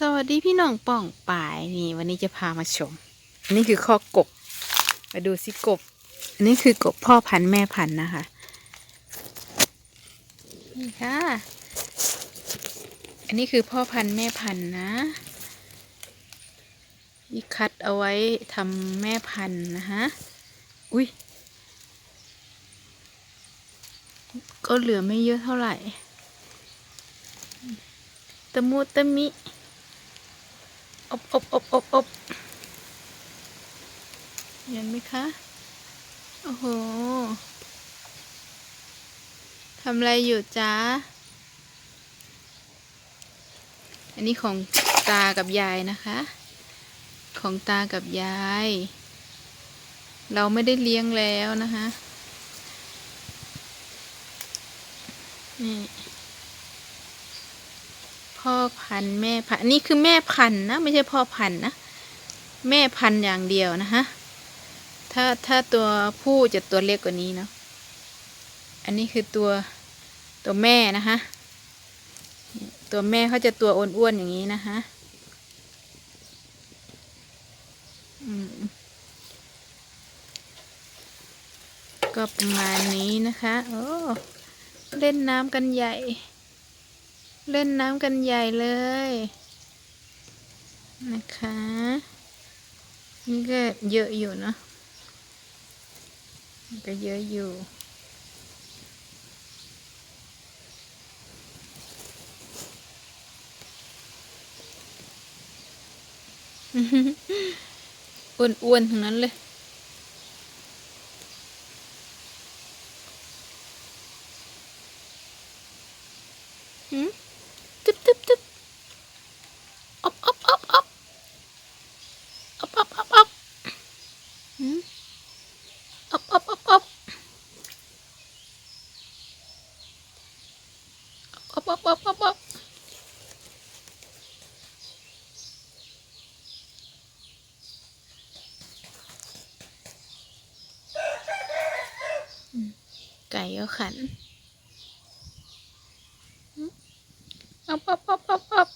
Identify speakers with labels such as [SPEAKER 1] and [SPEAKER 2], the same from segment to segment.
[SPEAKER 1] สวัสดีพี่น้องป่องป่ายนี่ วันนี้จะพามาชม อันนี้คือข้อกบ มาดูสิกบ อันนี้คือกบพ่อพันธุ์แม่พันธุ์นะคะ นี่ค่ะ อันนี้คือพ่อพันธุ์แม่พันธุ์นะนี่คัดเอาไว้ทำแม่พันธุ์นะคะอุ้ยก็เหลือไม่เยอะเท่าไหร่ตะมูตะมิ อบอบอบอบอบเห็นไหมคะ โอ้โหทำอะไรอยู่จ๊ะอันนี้ของตากับยายนะคะ ของตากับยาย เราไม่ได้เลี้ยงแล้วนะคะ นี่ พ่อพันธุ์แม่พันธุ์นี่คือแม่พันธุ์นะไม่ใช่พ่อพันธุ์นะแม่พันธุ์อย่างเดียวนะคะถ้าถ้าตัวผู้จะตัวเล็กกว่านี้เนาะอันนี้คือตัวตัวแม่นะคะตัวแม่เขาจะตัวอ้วนๆอย่างนี้นะคะก็ประมาณนี้นะคะ โอ้ เล่นน้ำกันใหญ่ เล่นน้ำกันใหญ่เลย นะคะ นี่ก็เยอะอยู่เนอะนก็เยอะอยู่ อ้วนๆทั้งนั้นเลยหืม อบอบอบอบอบอืมไก่ก็ขันอับอับอับอับอับ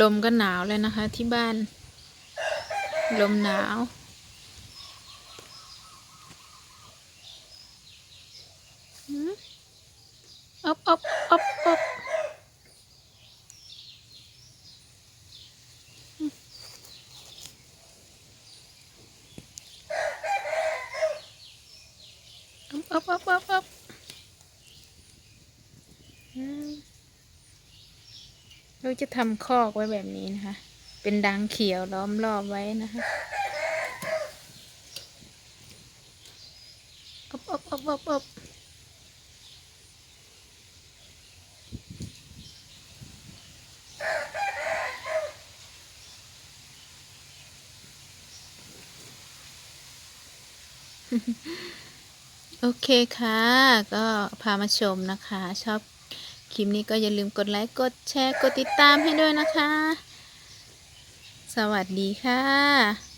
[SPEAKER 1] ลมก็หนาวเลยนะคะที่บ้าน ลมหนาวหืม อับอับอับอับอับอับอับอับอับอืมเราจะทำคอกไว้แบบนี้นะคะ เป็นดังเขียวล้อมรอบไว้นะคะอบอบอบอบอบ โอเคค่ะ ก็พามาชมนะคะ ชอบคลิปนี้ก็อย่าลืมกดไลค์ กดแชร์ กดติดตามให้ด้วยนะคะ สวัสดีค่ะ